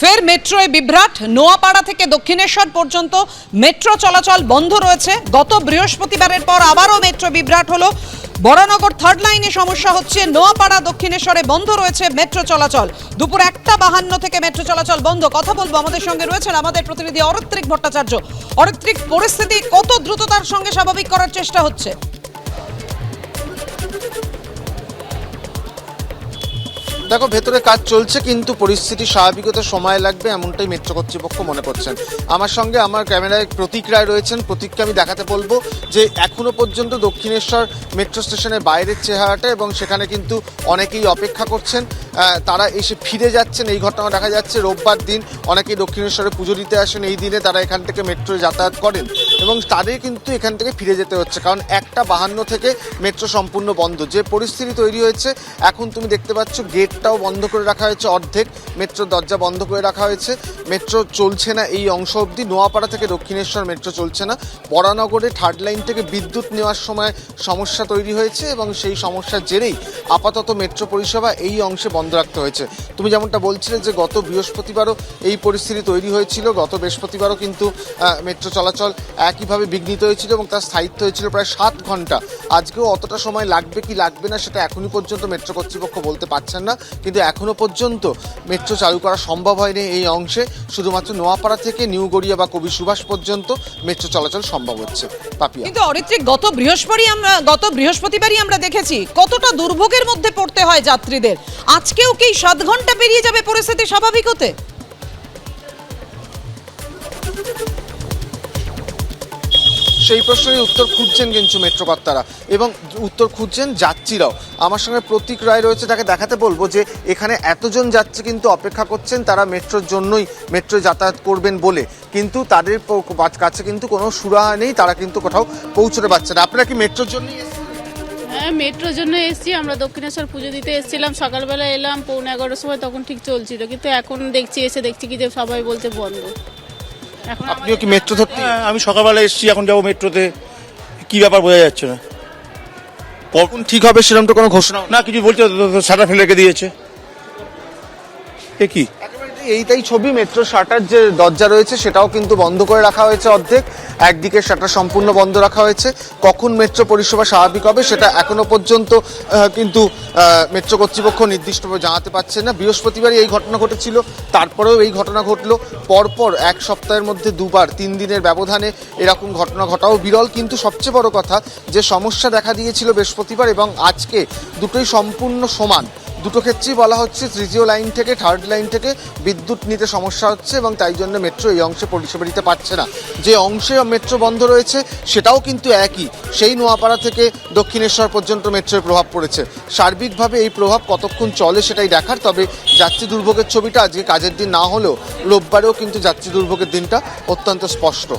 ফের মেট্রোয় বিভ্রাট নোয়াপাড়া থেকে দক্ষিণেশ্বর পর্যন্ত। মেট্রো চলাচল বন্ধ রয়েছে। গত বৃহস্পতিবারের পর আবারও মেট্রো বিভ্রাট হলো। বরানগর থার্ড লাইনে সমস্যা হচ্ছে, নোয়াপাড়া দক্ষিণেশ্বরে বন্ধ রয়েছে মেট্রো চলাচল। দুপুর একটা বাহান্ন থেকে মেট্রো চলাচল বন্ধ। কথা বলব আমাদের সঙ্গে রয়েছেন আমাদের প্রতিনিধি অরিত্রিক ভট্টাচার্য। অরত্রিক, পরিস্থিতি কত দ্রুততার সঙ্গে স্বাভাবিক করার চেষ্টা হচ্ছে? দেখো, ভেতরে কাজ চলছে, কিন্তু পরিস্থিতি স্বাভাবিক হতে সময় লাগবে, এমনটাই মেট্রো কর্তৃপক্ষ মনে করছেন। আমার সঙ্গে আমার ক্যামেরায় প্রতীক রায় রয়েছেন। প্রতীককে আমি দেখাতে বলব যে, এখনও পর্যন্ত দক্ষিণেশ্বর মেট্রো স্টেশনের বাইরের চেহারাটা এবং সেখানে কিন্তু অনেকেই অপেক্ষা করছেন। তারা এসে ফিরে যাচ্ছেন, এই ঘটনা দেখা যাচ্ছে। রোববার দিন অনেকেই দক্ষিণেশ্বরে পুজো দিতে আসেন। এই দিনে তারা এখান থেকে মেট্রো যাতায়াত করেন এবং তাদের কিন্তু এখান থেকে ফিরে যেতে হচ্ছে, কারণ একটা বাহান্ন থেকে মেট্রো সম্পূর্ণ বন্ধ। যে পরিস্থিতি তৈরি হয়েছে, এখন তুমি দেখতে পাচ্ছ গেটটাও বন্ধ করে রাখা হয়েছে অর্ধেক, মেট্রোর দরজা বন্ধ করে রাখা হয়েছে। মেট্রো চলছে না এই অংশ অবধি, নোয়াপাড়া থেকে দক্ষিণেশ্বর মেট্রো চলছে না। বরানগরে থার্ড লাইন থেকে বিদ্যুৎ নেওয়ার সময় সমস্যা তৈরি হয়েছে এবং সেই সমস্যার জেরেই আপাতত মেট্রো পরিষেবা এই অংশে বন্ধ রাখতে হয়েছে। তুমি যেমনটা বলছিলে যে গত বৃহস্পতিবারও এই পরিস্থিতি তৈরি হয়েছিল, গত বৃহস্পতিবারও কিন্তু মেট্রো চলাচল একইভাবে বিঘ্নিত হয়েছিল এবং তার স্থায়িত্ব হয়েছিল প্রায় সাত ঘণ্টা। আজকেও অতটা সময় লাগবে কি লাগবে না সেটা এখনই পর্যন্ত মেট্রো কর্তৃপক্ষ বলতে পারছেন না। কিন্তু এখনও পর্যন্ত মেট্রো চালু করা সম্ভব হয়নি এই অংশে। শুধুমাত্র নোয়াপাড়া থেকে নিউ গড়িয়া বা কবি সুভাষ পর্যন্ত মেট্রো চলাচল সম্ভব হচ্ছে। পাপিয়া কিন্তু অরিত্রিক, গত বৃহস্পতি আমরা, গত বৃহস্পতিবারই আমরা দেখেছি, কতটা দুর্ভোগের মধ্যে পড়তে হয় যাত্রীদের। আজকেও কি সাত ঘণ্টা পেরিয়ে যাবে পরিস্থিতি স্বাভাবিক হতে? সেই প্রশ্নের উত্তর খুঁজছেন কিন্তু মেট্রো কর্তারা এবং উত্তর খুঁজছেন যাত্রীরাও। আমার সঙ্গে প্রতীক রায় রয়েছে, তাকে দেখাতে বলব যে এখানে এতজন যাত্রী কিন্তু অপেক্ষা করছেন, তারা মেট্রোর জন্যই মেট্রো যাতায়াত করবেন বলে। কিন্তু তাদের কাছে কিন্তু কোনো সুরাহা নেই, তারা কিন্তু কোথাও পৌঁছতে পারছে না। আপনারা কি মেট্রোর জন্যই? হ্যাঁ মেট্রোর জন্য এসেছি। আমরা দক্ষিণেশ্বর পুজো দিতে এসেছিলাম। সকালবেলা এলাম, পৌনে এগারোটার সময়, তখন ঠিক চলছিল। কিন্তু এখন দেখছি, এসে দেখছি কি যে সবাই বলছে বন্ধ। আপনিও কি মেট্রো ধরতে হ্যাঁ আমি সকালবেলা এসেছি এখন যাব মেট্রোতে। কি ব্যাপার বোঝা যাচ্ছে না। কখন ঠিক হবে সেরকম তো কোনো ঘোষণা না কিছু বলছে সাটা ফেলে রেখে দিয়েছে। এ কি? এইটাই ছবি মেট্রো শাটার যে দরজা রয়েছে সেটাও কিন্তু বন্ধ করে রাখা হয়েছে অর্ধেক। একদিকে শাটার সম্পূর্ণ বন্ধ রাখা হয়েছে। কখন মেট্রো পরিষেবা স্বাভাবিক হবে সেটা এখনও পর্যন্ত কিন্তু মেট্রো কর্তৃপক্ষ নির্দিষ্টভাবে জানাতে পারছে না। বৃহস্পতিবারই এই ঘটনা ঘটেছিল, তারপরেও এই ঘটনা ঘটলো। পরপর এক সপ্তাহের মধ্যে দুবার, তিন দিনের ব্যবধানে এরকম ঘটনা ঘটাও। বিরল কিন্তু সবচেয়ে বড় কথা, যে সমস্যা দেখা দিয়েছিল বৃহস্পতিবার এবং আজকে দুটোই সম্পূর্ণ সমান। দুটো ক্ষেত্রেই বলা হচ্ছে, তৃতীয় লাইন থেকে থার্ড লাইন থেকে বিদ্যুৎ নিতে সমস্যা হচ্ছে এবং তাই জন্য মেট্রো এই অংশে পরিষেবা দিতে পারছে না। যে অংশে মেট্রো বন্ধ রয়েছে, সেটাও কিন্তু একই। সেই নোয়াপাড়া থেকে দক্ষিণেশ্বর পর্যন্ত মেট্রোর প্রভাব পড়েছে। সার্বিকভাবে এই প্রভাব কতক্ষণ চলে সেটাই দেখার, তবে যাত্রী দুর্ভোগের ছবিটা আজকে কাজের দিন না হলেও রোববারেও কিন্তু যাত্রী দুর্ভোগের দিনটা অত্যন্ত স্পষ্ট।